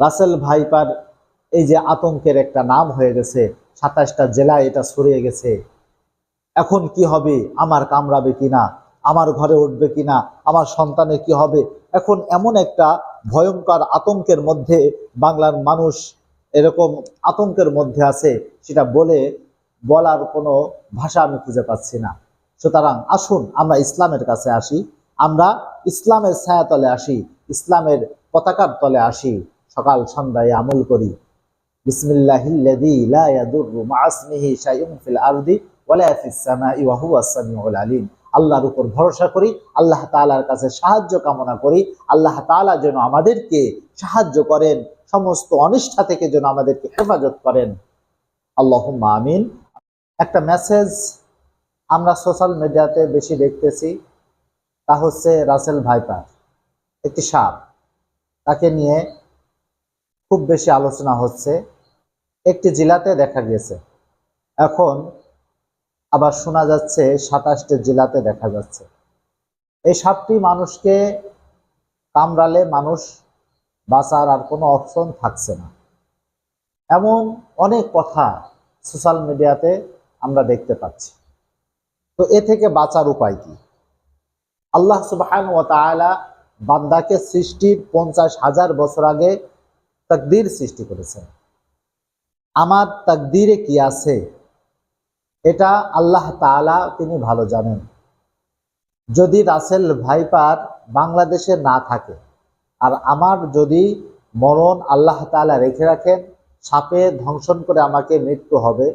Russell viper, এই যে আতঙ্কের একটা নাম হয়ে গেছে, সাতাশটা জেলায় এটা ছড়িয়ে গেছে। এখন কি হবে? আমার কামড়াবে কিনা আমার ঘরে উঠবে কিনা আমার সন্তানে কি হবে? এখন এমন একটা ভয়ঙ্কর আতঙ্কের মধ্যে বাংলার মানুষ এরকম আতঙ্কের মধ্যে আছে, সেটা বলে বলার কোনো ভাষা আমি খুঁজে পাচ্ছি না। সুতরাং আসুন, আমরা ইসলামের কাছে আসি, আমরা ইসলামের ছায়াতলে আসি, ইসলামের পতাকার তলে আসি। সকাল সন্ধ্যায় আমল করি। বিসমিল্লাহিল্লাযী আল্লাহর উপর ভরসা করি, আল্লাহ তাআলার কাছে সাহায্য কামনা করি, আল্লাহ তাআলা যেন আমাদেরকে সাহায্য করেন, সমস্ত অনিষ্ঠা থেকে যেন আমাদেরকে হেফাজত করেন। আল্লাহুম্মা আমিন। একটা মেসেজ আমরা সোশ্যাল মিডিয়াতে বেশি দেখতেছি, তা হচ্ছে রাসেল ভাইপার, একটি সাপ, তাকে নিয়ে খুব বেশি আলোচনা হচ্ছে। একটি জেলাতে দেখা গেছে এখন আবার শোনা যাচ্ছে সাতাশটি জেলাতে দেখা যাচ্ছে। এই সাপটি মানুষকে কামড়ালে মানুষ বাঁচার আর কোনো অপশন থাকছে না। এমন অনেক কথা সোশ্যাল মিডিয়াতে আমরা দেখতে পাচ্ছি। তো এ থেকে বাঁচার উপায় কি? আল্লাহ তাআলা বান্দাকে সৃষ্টির পঞ্চাশ হাজার বছর আগে তাকদীর সৃষ্টি করেছেন। আমার তাকদীরে কি আছে? এটা আল্লাহ তাআলা তিনি ভালো জানেন। যদি রাসেল ভাইপার বাংলাদেশে না থাকে, আর আমার যদি মরণ আল্লাহ তাআলা রেখে রাখেন, সাপে ধ্বংসন করে আমাকে মৃত্যু হবে,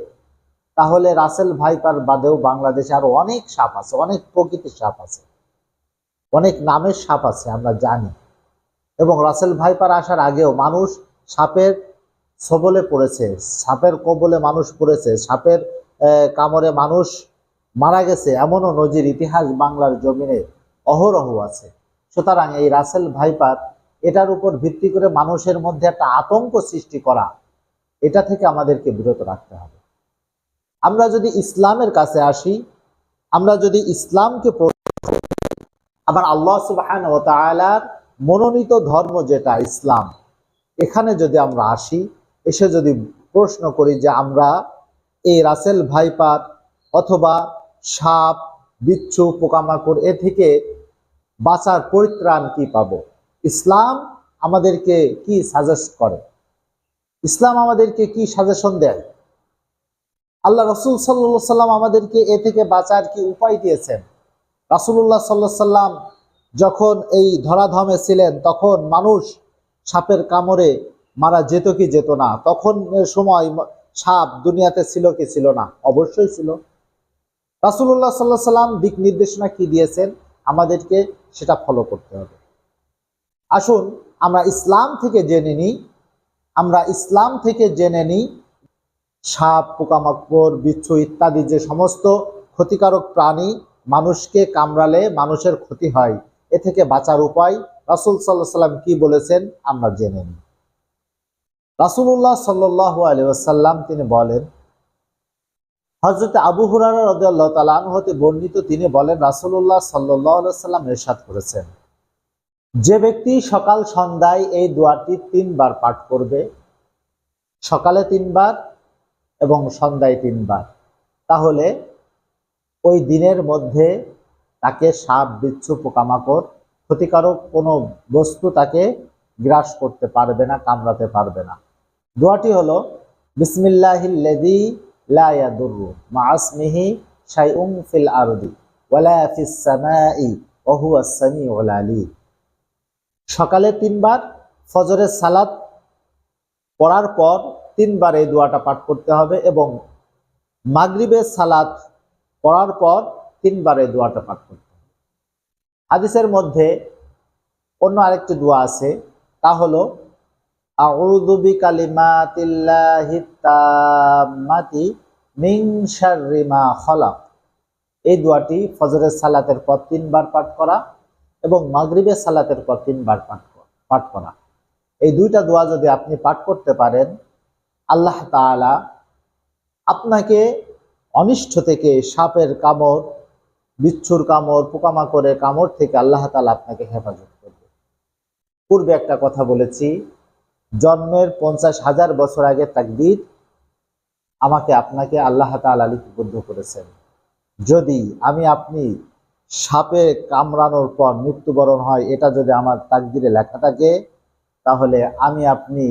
তাহলে রাসেল ভাইপার বাদেও বাংলাদেশে আরও অনেক সাপ আছে, অনেক প্রকৃতির সাপ আছে, অনেক নামের সাপ আছে, আমরা জানি। এবং রাসেল ভাইপার আসার আগেও মানুষ সাপের সবলে পড়েছে, সাপের কবলে মানুষ পড়েছে, সাপের কামড়ে মানুষ মারা গেছে এমনও নজির ইতিহাস বাংলার জমিনে অহরহ আছে। সুতরাং এই রাসেল ভাইপার এটার উপর ভিত্তি করে মানুষের মধ্যে একটা আতঙ্ক সৃষ্টি করা, এটা থেকে আমাদেরকে বিরত রাখতে হবে। আমরা যদি ইসলামের কাছে আসি, আমরা যদি ইসলামকে আবার আল্লাহ তাআলার মনোনীত ধর্ম যেটা, ইসলাম। এখানে যদি আমরা আসি, এসে যদি প্রশ্ন করি যে আমরা এই রাসেল ভাইপার অথবা সাপ, বিচ্ছু, পোকামাকড়, এ থেকে বাঁচার পরিত্রাণ কি পাবো? ইসলাম আমাদেরকে কি সাজেস্ট করে? ইসলাম আমাদেরকে কি সাজেশন দেয়? আল্লাহ রসুল সাল্লা সাল্লাম আমাদেরকে এ থেকে বাঁচার কি উপায় দিয়েছেন? রাসুল্লাহ সাল্লাহ সাল্লাম যখন এই ধরাধামে ছিলেন, তখন মানুষ সাপের কামড়ে মারা যেত কি যেত না। তখন সময় সাপ দুনিয়াতে ছিল কি ছিল না? অবশ্যই ছিল। রাসুল্লাহ সাল্লাহ সাল্লাম দিক নির্দেশনা কি দিয়েছেন? আমাদেরকে সেটা ফলো করতে হবে। আসুন, আমরা ইসলাম থেকে জেনে নিই। আমরা ইসলাম থেকে জেনে নিই সাপ, পোকামাকড়, বিচ্ছু ইত্যাদি যে সমস্ত ক্ষতিকারক প্রাণী মানুষকে কামড়ালে মানুষের ক্ষতি হয় এ থেকে বাঁচার উপায় রাসুল সাল্লাহ সাল্লাম কি বলেছেন আমরা জেনে নিই। রাসুল্লাহ সাল্লাহ আলিয়াল্লাম তিনি বলেন হজরত আবু হুরারা রদাল্লাহ তালান হতে বর্ণিত তিনি বলেন রাসুল্লাহ সাল্লাহ সাল্লাম এরশাদ করেছেন। যে ব্যক্তি সকাল সন্ধ্যায় এই দোয়াটি তিনবার পাঠ করবে, সকালে তিনবার এবং সন্ধ্যায় তিনবার, তাহলে ওই দিনের মধ্যে তাকে সাপ, বিচ্ছু, পোকামাকড় ক্ষতিকারক কোনো বস্তু তাকে গ্রাস করতে পারবে না, কামড়াতে পারবে না। দোয়াটি হলো, বিসমিল্লাহিল্লাযী লা ইয়াদুররু মা'আসমিহি শাইউন ফিল আরদি সকালে তিনবার ফজরের সালাত পড়ার পর তিনবার এই দোয়াটা পাঠ করতে হবে এবং মাগরিবের সালাত পড়ার পর তিনবার এই দোয়াটা পাঠ করতে হাদিসের মধ্যে অন্য আরেকটি দোয়া আছে, তা হলো, আউযু বিকালিমাতিল্লাহি তাম্মাতি মিন শাররি মা এই দোয়াটি ফজরের সালাতের পর তিনবার পাঠ করা এবং মাগরিবের সালাতের পর তিনবার পাঠ পাঠ করা। এই দুইটা দোয়া যদি আপনি পাঠ করতে পারেন, আল্লাহ তাআলা আপনাকে অনিষ্ট থেকে সাপের কামড় বিচ্ছুর কামড়, পোকামাকড়ের কামড় থেকে আল্লাহ তাআলা আপনাকে হেফাজত করবে। পূর্বে একটা কথা বলেছি, জন্মের পঞ্চাশ হাজার বছর আগে তাকদির আমাকে আপনাকে আল্লাহ তাআলা লিপিবদ্ধ করেছেন। যদি আমি আপনি সাপে কামড়ানোর পর মৃত্যুবরণ হয়, এটা যদি আমার তাকদিরে লেখা থাকে, তাহলে আমি আপনি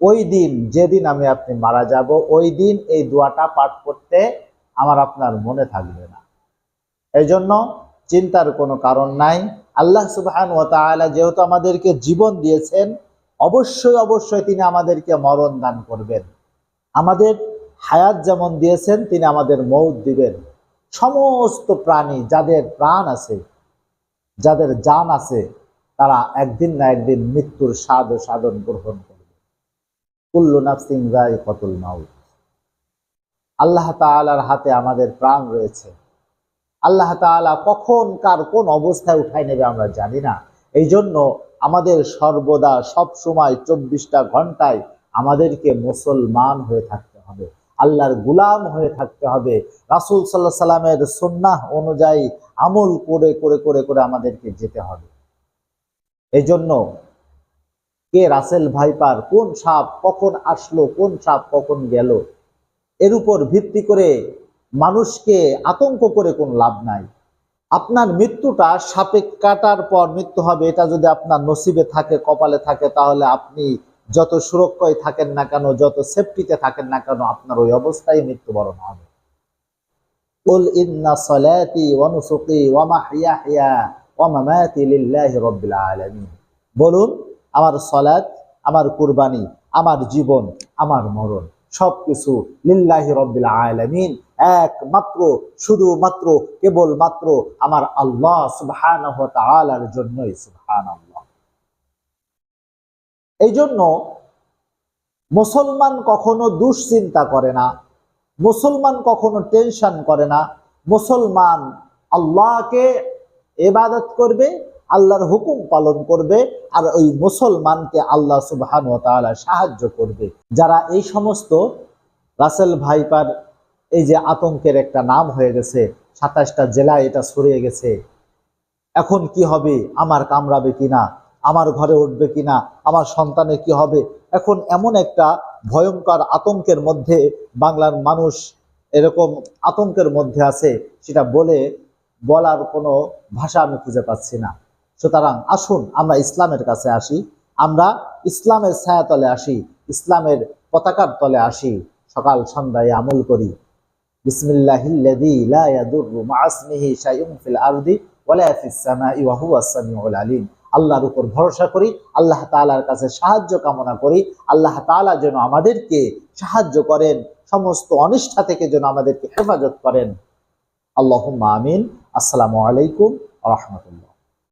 ওই দিন, যেদিন আমি আপনি মারা যাব, ওই দিন এই দোয়াটা পাঠ করতে আমার আপনার মনে থাকবে না। এই জন্য চিন্তার কোনো কারণ নাই। আল্লাহ সুবহান ও তাআলা যেহেতু আমাদেরকে জীবন দিয়েছেন, অবশ্যই অবশ্যই তিনি আমাদেরকে মরণ দান করবেন। আমাদের হায়াত যেমন দিয়েছেন, তিনি আমাদের মৌত দিবেন। সমস্ত প্রাণী যাদের প্রাণ আছে, যাদের জান আছে, তারা একদিন না একদিন মৃত্যুর স্বাদ সাধন গ্রহণ করবে। কুল্লু নাফসিং রায় কতুল মাউত। আল্লাহ তাআলার হাতে আমাদের প্রাণ রয়েছে। আল্লাহ তাআলা কখন কার কোন অবস্থায় উঠাই নেবে আমরা জানি না। এই জন্য আমাদের সর্বদা সব সময় চব্বিশটা ঘন্টায় আমাদেরকে মুসলমান হয়ে থাকতে হবে। আল্লাহর গুলাম হয়ে থাকতে হবে। রাসুল সাল্লাহ সাল্লামের সুন্নাহ অনুযায়ী আমল করে করে করে করে আমাদেরকে যেতে হবে। এই জন্য কে রাসেল ভাইপার কোন সাপ কখন আসলো, কোন সাপ কখন গেল, এর উপর ভিত্তি করে মানুষকে আতঙ্ক করে কোনো লাভ নাই আপনার মৃত্যুটা সাপে কাটার পর মৃত্যু হবে এটা যদি আপনার নসিবে থাকে কপালে থাকে তাহলে আপনি যত সুরক্ষায় থাকেন না কেন যত সেফটিতে থাকেন না কেন আপনার ওই অবস্থায় মৃত্যুবরণ হবে قل إن صلاتي ونسقي ومحياي ومماتي لله رب العالمين বলুন আমার সলাত আমার কুরবানি আমার জীবন আমার মরণ সবকিছু লিল্লাহি রব্বিল আলামিন একমাত্র, শুধুমাত্র কেবল মাত্র আমার আল্লাহ তাআলার জন্যই সুবহানাল্লাহ। এই জন্য মুসলমান কখনো দুশ্চিন্তা করে না, মুসলমান কখনো টেনশন করে না, মুসলমান আল্লাহকে এবাদত করবে, আল্লাহর হুকুম পালন করবে, আর ওই মুসলমানকে আল্লাহ সুবহান সাহায্য করবে। যারা এই সমস্ত রাসেল ভাইপার এই যে আতঙ্কের একটা নাম হয়ে গেছে, সাতাশটা জেলায় এটা ছড়িয়ে গেছে। এখন কি হবে? আমার কামড়াবে কিনা আমার ঘরে উঠবে কিনা আমার সন্তানে কি হবে? এখন এমন একটা ভয়ঙ্কর আতঙ্কের মধ্যে বাংলার মানুষ এরকম আতঙ্কের মধ্যে আছে, সেটা বলে বলার কোনো ভাষা আমি খুঁজে পাচ্ছি না। সুতরাং আসুন, আমরা ইসলামের কাছে আসি। আমরা ইসলামের ছায়াতলে আসি, ইসলামের পতাকার তলে আসি। সকাল সন্ধ্যায় আমল করি। আল্লাহর উপর ভরসা করি, আল্লাহ তালার কাছে সাহায্য কামনা করি, আল্লাহ তাআলা যেন আমাদেরকে সাহায্য করেন, সমস্ত অনিষ্ঠা থেকে যেন আমাদেরকে হেফাজত করেন। আল্লাহ আমিন। আসসালামু আলাইকুম রাহমাতুল্লাহ।